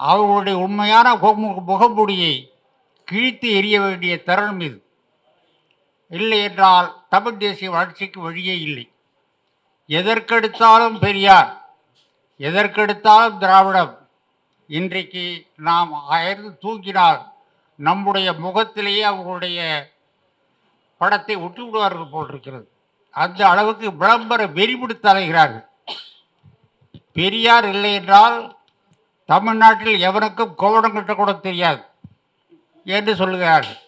அவர்களுடைய உண்மையான முகமுடியை கிழித்து எறிய வேண்டிய தருணம் இது. இல்லை என்றால் தமிழ் தேசிய வளர்ச்சிக்கு வழியே இல்லை. எதற்கெடுத்தாலும் பெரியார் எதற்கெடுத்தாலும் திராவிடம். இன்றைக்கு நாம் அயர்ந்து தூங்கினால் நம்முடைய முகத்திலேயே அவர்களுடைய படத்தை ஒட்டி விடுவார்கள் போட்டிருக்கிறது அந்த அளவுக்கு விளம்பர வெறிபிடித்து அலைகிறார்கள் பெரியார் இல்லை என்றால் தமிழ்நாட்டில் எவனுக்கும் கோவணம் கட்ட கூட தெரியாது என்று சொல்லுகிறார்கள்.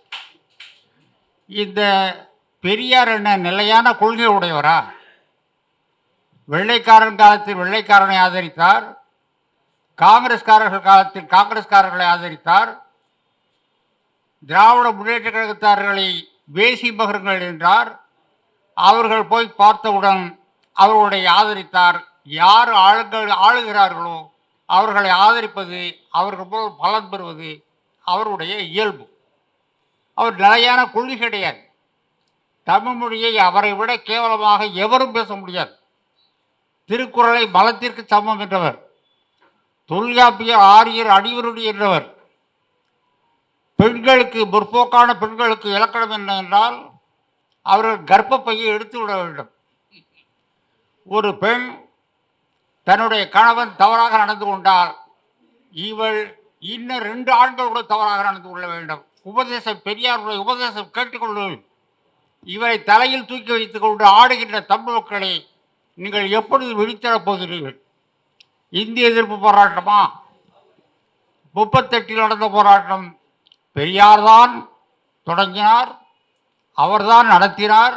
இந்த பெரியார் என்ன நிலையான கொள்கை உடையவரா? வெள்ளைக்காரன் காலத்தில் வெள்ளைக்காரனை ஆதரித்தார் காங்கிரஸ்காரர்கள் காலத்தில் காங்கிரஸ்காரர்களை ஆதரித்தார் திராவிட முன்னேற்ற கழகத்தார்களை வேசி மகர்கள் என்றார் அவர்கள் போய் பார்த்தவுடன் அவர்களுடைய ஆதரித்தார். யார் ஆளுங்கள் ஆளுகிறார்களோ அவர்களை ஆதரிப்பது அவர்கள் போல் பலன் பெறுவது அவருடைய இயல்பு. அவர் நிலையான கொள்கை கிடையாது. தமிழ் மொழியை அவரை விட கேவலமாக எவரும் பேச முடியாது. திருக்குறளை மலத்திற்கு சமம் என்றவர். தொல்காப்பிய ஆரியர் அடிவருடி என்றவர். பெண்களுக்கு முற்போக்கான பெண்களுக்கு இலக்கணம் என்ன என்றால் அவர்கள் கர்ப்பப்பையை எடுத்து விட வேண்டும். ஒரு பெண் தன்னுடைய கணவன் தவறாக நடந்து கொண்டால் இவள் இன்னும் ரெண்டு ஆண்கள் கூட தவறாக நடந்து கொள்ள வேண்டும். உபதேசம் பெரியாருடைய உபதேசம் கேட்டுக்கொள்ளும் இவரை தலையில் தூக்கி வைத்துக் கொண்டு ஆடுகின்ற தமிழ் மக்களை நீங்கள் எப்பொழுது விழித்தரப் போகிறீர்கள்? இந்திய எதிர்ப்பு போராட்டமா? முப்பத்தெட்டில் நடந்த போராட்டம் பெரியார் தான் தொடங்கினார் அவர்தான் நடத்தினார்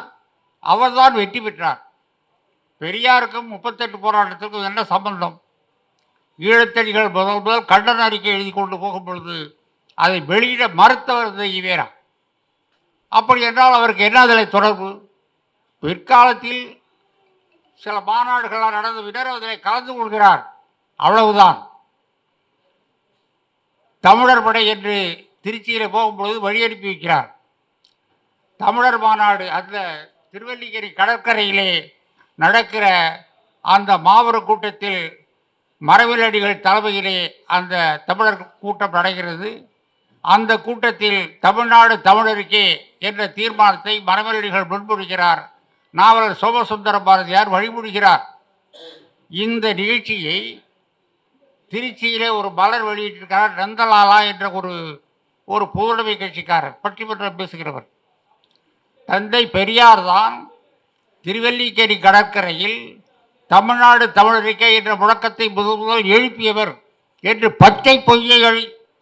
அவர்தான் வெற்றி பெற்றார். பெரியாருக்கும் முப்பத்தெட்டு போராட்டத்திற்கும் என்ன சம்பந்தம்? ஈழத்தடிகள் முதல் முதல் கண்டன அறிக்கை எழுதி கொண்டு போகும் பொழுது அதை வெளியிட மறுத்தவர் இந்த ஈவேரா. அப்படி என்றால் அவருக்கு என்ன அதில் தொடர்பு? பிற்காலத்தில் சில மாநாடுகளால் நடந்து பின்னர் அதில் கலந்து கொள்கிறார். அவ்வளவுதான். தமிழர் படை என்று திருச்சியில் போகும்பொழுது வழி அனுப்பி வைக்கிறார். தமிழர் மாநாடு அந்த திருவல்லிக்கேரி கடற்கரையிலே நடக்கிற அந்த மாபெரும் கூட்டத்தில் மரவிலடிகள் தலைமையிலே அந்த தமிழர் கூட்டம் நடக்கிறது அந்த கூட்டத்தில் தமிழ்நாடு தமிழருக்கே என்ற தீர்மானத்தை மரவிலடிகள் முன்மொழிகிறார். நாவலர் சோமசுந்தர பாரதியார் வழிமொழிகிறார். இந்த நிகழ்ச்சியை திருச்சியிலே ஒரு மலர் வெளியிட்டிருக்கிறார் நந்தலாலா என்ற ஒரு ஒரு பொதுவுடைமை கட்சிக்காரர் பட்டிமன்றம் பேசுகிறவர். தந்தை பெரியார் தான் திருவல்லிக்கேணி கடற்கரையில் தமிழ்நாடு தமிழறிக்கை என்ற முழக்கத்தை முதல் முதல் எழுப்பியவர் என்று பச்சை பொய்யை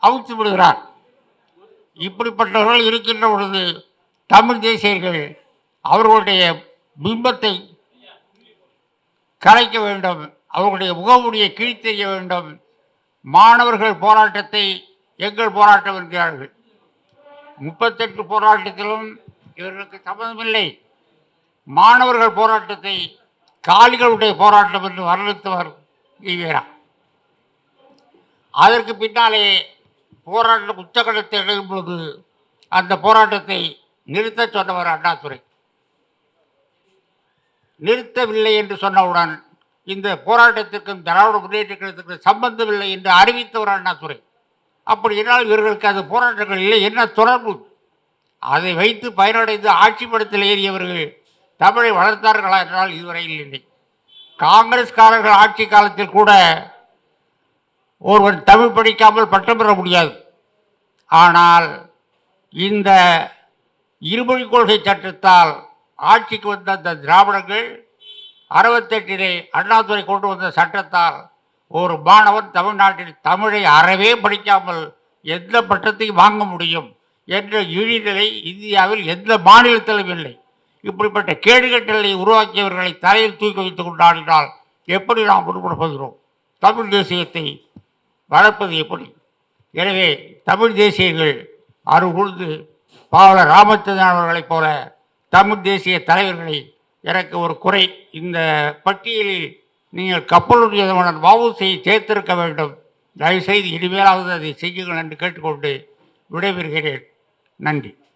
அவிழ்த்து விடுகிறார். இப்படிப்பட்டவர்கள் இருக்கின்ற பொழுது தமிழ் தேசியர்கள் அவர்களுடைய பிம்பத்தை கலைக்க வேண்டும் அவர்களுடைய முகமுடியை கிழித்தெறிய வேண்டும். மாணவர்கள் போராட்டத்தை எங்கள் போராட்டம் என்கிறார்கள். முப்பத்தெட்டு போராட்டத்திலும் இவர்களுக்கு சம்மதமில்லை மாணவர்கள் போராட்டத்தை காலிகளுடைய போராட்டம் என்று வர்ணித்தவர் ஈவேரா அதற்கு பின்னாலே போராட்டம் உச்சகட்டத்தை எழுதும் பொழுது அந்த போராட்டத்தை நிறுத்தச் சொன்னவர் அண்ணாதுரை. நிறுத்தவில்லை என்று சொன்னவுடன் இந்த போராட்டத்திற்கும் திராவிட முன்னேற்ற கழகத்திற்கும் சம்பந்தமில்லை என்று அறிவித்தவர் அண்ணாதுரை. அப்படி என்றால் இவர்களுக்கு அது போராட்டங்கள் இல்லை என்ன தொடர்பு? அதை வைத்து பயனடைந்து ஆட்சி படத்தில் ஏறியவர்கள் தமிழை வளர்த்தார்களா என்றால் இதுவரையில் இல்லை. காங்கிரஸ்காரர்கள் ஆட்சி காலத்தில் கூட ஒருவன் தமிழ் படிக்காமல் பட்டம் பெற முடியாது. ஆனால் இந்த இருமொழி கொள்கை சட்டத்தால் ஆட்சிக்கு வந்த அந்த திராவிடங்கள் அறுபத்தெட்டிலே அண்ணாதுரை கொண்டு வந்த சட்டத்தால் ஒரு மாணவன் தமிழ்நாட்டில் தமிழை அறவே படிக்காமல் எந்த பட்டத்தையும் வாங்க முடியும் என்ற இழிநிலை இந்தியாவில் எந்த மாநிலத்திலும் இல்லை. இப்படிப்பட்ட கேடுகட்டலை உருவாக்கியவர்களை தலையில் தூக்கி வைத்துக் கொண்டாடினால் எப்படி நாம் உருப்பட போகிறோம்? தமிழ் தேசியத்தை வளர்ப்பது எப்படி? எனவே தமிழ் தேசியங்கள் அருகொழுந்து பாவலர் ராமச்சந்திரன் அவர்களைப் போல தமிழ் தேசிய தலைவர்களை எனக்கு ஒரு குறை. இந்த பட்டியலில் நீங்கள் கப்பலுடைய வவுசையை சேர்த்திருக்க வேண்டும். தயவுசெய்து இனிமேலாவது அதை செய்யுங்கள் என்று கேட்டுக்கொண்டு விடைபெறுகிறேன். நன்றி.